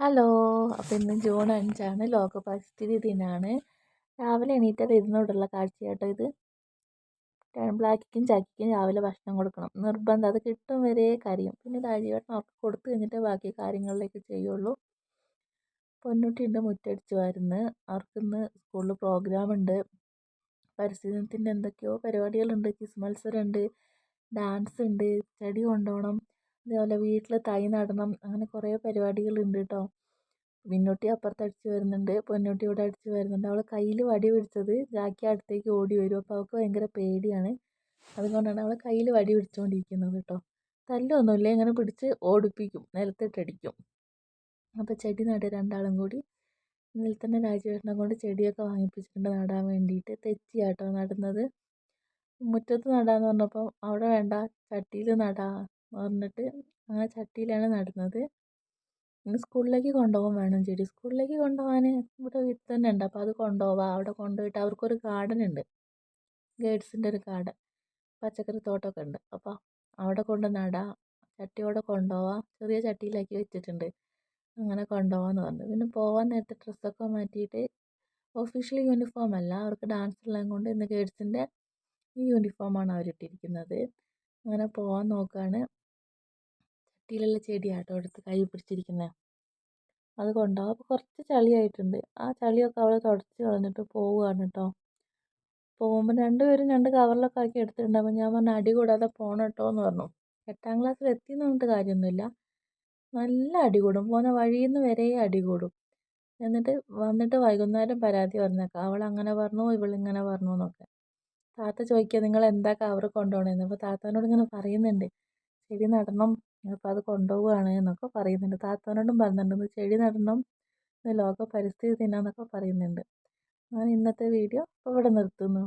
Hello അപ്പോൾ ഇന്ന് June അഞ്ചാണ് ലോക പരിസ്ഥിതി ദിനമാണ് രാവിലെ എണീറ്റാൽ ഇരുന്നോടുള്ള കാഴ്ച കേട്ടോ ഇത്. ബ്ലാക്കിക്കും ചാക്കിക്കും രാവിലെ ഭക്ഷണം കൊടുക്കണം. നിർബന്ധം അത് കിട്ടും വരെ കരയും. പിന്നെ രാജീവേട്ടൻ അവർക്ക് കൊടുത്തു കഴിഞ്ഞിട്ട് ബാക്കി കാര്യങ്ങളിലേക്ക് ചെയ്യുള്ളൂ. പൊന്നുട്ടിന്റെ മുറ്റടിച്ച് വരുന്ന് അവർക്കിന്ന് സ്കൂളിൽ പ്രോഗ്രാം ഉണ്ട് പരിസ്ഥിതി എന്തൊക്കെയോ പരിപാടികളുണ്ട്. ക്വിസ് മത്സരമുണ്ട്. ഡാൻസ് ഉണ്ട് ചെടി കൊണ്ടുപോകണം അതേപോലെ വീട്ടിൽ തൈ നടണം അങ്ങനെ കുറേ പരിപാടികളുണ്ട് കേട്ടോ മിന്നുട്ടി അപ്പുറത്ത് അടിച്ച് വരുന്നുണ്ട് പൊന്നുട്ടി ഇവിടെ അടിച്ച് വരുന്നുണ്ട്. അവൾ കയ്യിൽ വടി പിടിച്ചത് ജാക്കി അടുത്തേക്ക് ഓടി വരും. അപ്പോൾ അവൾക്ക് ഭയങ്കര പേടിയാണ്. അതുകൊണ്ടാണ് അവൾ കയ്യിൽ വടി പിടിച്ചുകൊണ്ടിരിക്കുന്നത് കേട്ടോ തല്ലൊന്നുമില്ല ഇങ്ങനെ പിടിച്ച് ഓടിപ്പിക്കും നിലത്തിട്ടടിക്കും അപ്പോൾ ചെടി നട രണ്ടാളും കൂടി. ഇന്നലെ തന്നെ രാജുവേട്ടനെ കൊണ്ട് ചെടിയൊക്കെ വാങ്ങിപ്പിച്ചിട്ടുണ്ട് നടാൻ വേണ്ടിയിട്ട്. തെച്ചിയാട്ടോ നടുന്നത്. മുറ്റത്ത് നടാന്ന് പറഞ്ഞപ്പോൾ അവിടെ വേണ്ട ചട്ടിയിൽ നടാം. പറഞ്ഞിട്ട് ആ ചട്ടിയിലാണ് നടുന്നത്. പിന്നെ സ്കൂളിലേക്ക് കൊണ്ടുപോകാൻ വേണം ചെടി സ്കൂളിലേക്ക് കൊണ്ടുപോകാൻ ഇവിടെ വീട്ടിൽ തന്നെ ഉണ്ട്. അപ്പോൾ അത് കൊണ്ടുപോവാം. അവിടെ കൊണ്ടുപോയിട്ട് അവർക്കൊരു ഗാർഡൻ ഉണ്ട്. ഗേഡ്സിന്റെ ഒരു ഗാർഡൻ പച്ചക്കറി തോട്ടമൊക്കെ ഉണ്ട്. അപ്പോൾ അവിടെ കൊണ്ട് നടാം. ചട്ടിയോടെ കൊണ്ടുപോവാം. ചെറിയ ചട്ടിയിലാക്കി വെച്ചിട്ടുണ്ട്. അങ്ങനെ കൊണ്ടുപോകാമെന്ന് പറഞ്ഞു. പിന്നെ പോകാൻ നേരത്തെ ഡ്രസ്സൊക്കെ മാറ്റിയിട്ട് ഒഫീഷ്യൽ യൂണിഫോം അല്ല. അവർക്ക് ഡാൻസ് ഉള്ളത് കൊണ്ട് ഇന്ന് ഗേഡ്സിന്റെ ഈ യൂണിഫോമാണ് അവരിട്ടിരിക്കുന്നത്. അങ്ങനെ പോകാൻ നോക്കുകയാണ് ചട്ടിയിലുള്ള ചെടിയാട്ടോ എടുത്ത് കൈ പിടിച്ചിരിക്കുന്നത് അത് കൊണ്ടുപോകും അപ്പോൾ കുറച്ച് ചളിയായിട്ടുണ്ട്. ആ ചളിയൊക്കെ അവൾ തുടച്ച് കളഞ്ഞിട്ട് പോവുകയാണ് കേട്ടോ പോകുമ്പോൾ രണ്ടുപേരും രണ്ട് കവറിലൊക്കെ ആക്കി എടുത്തിട്ടുണ്ട് അപ്പോൾ ഞാൻ പറഞ്ഞു അടി കൂടാതെ പോകണം കേട്ടോ എന്ന് പറഞ്ഞു. എട്ടാം ക്ലാസ്സിൽ എത്തിയെന്ന് പറഞ്ഞിട്ട് കാര്യമൊന്നുമില്ല. നല്ല അടി കൂടും. പോകുന്ന വഴിയിൽ നിന്ന് വരെ അടി കൂടും. എന്നിട്ട് വന്നിട്ട് വൈകുന്നേരം പരാതി പറഞ്ഞേക്കാം. അവൾ അങ്ങനെ പറഞ്ഞു ഇവൾ ഇങ്ങനെ പറഞ്ഞു എന്നൊക്കെ. താത്ത ചോദിക്കുക നിങ്ങൾ എന്താ കവർ കൊണ്ടുപോകണേന്ന് അപ്പോൾ താത്താനോട് ഇങ്ങനെ പറയുന്നുണ്ട്. ചെടി നടണം. അപ്പോൾ അത് കൊണ്ടുപോവുകയാണ് എന്നൊക്കെ പറയുന്നുണ്ട്. താത്താനോടും പറയുന്നുണ്ട് ചെടി നടണം ലോക പരിസ്ഥിതി ദിനം എന്നൊക്കെ പറയുന്നുണ്ട്. ഞാൻ ഇന്നത്തെ വീഡിയോ ഇവിടെ നിർത്തുന്നു.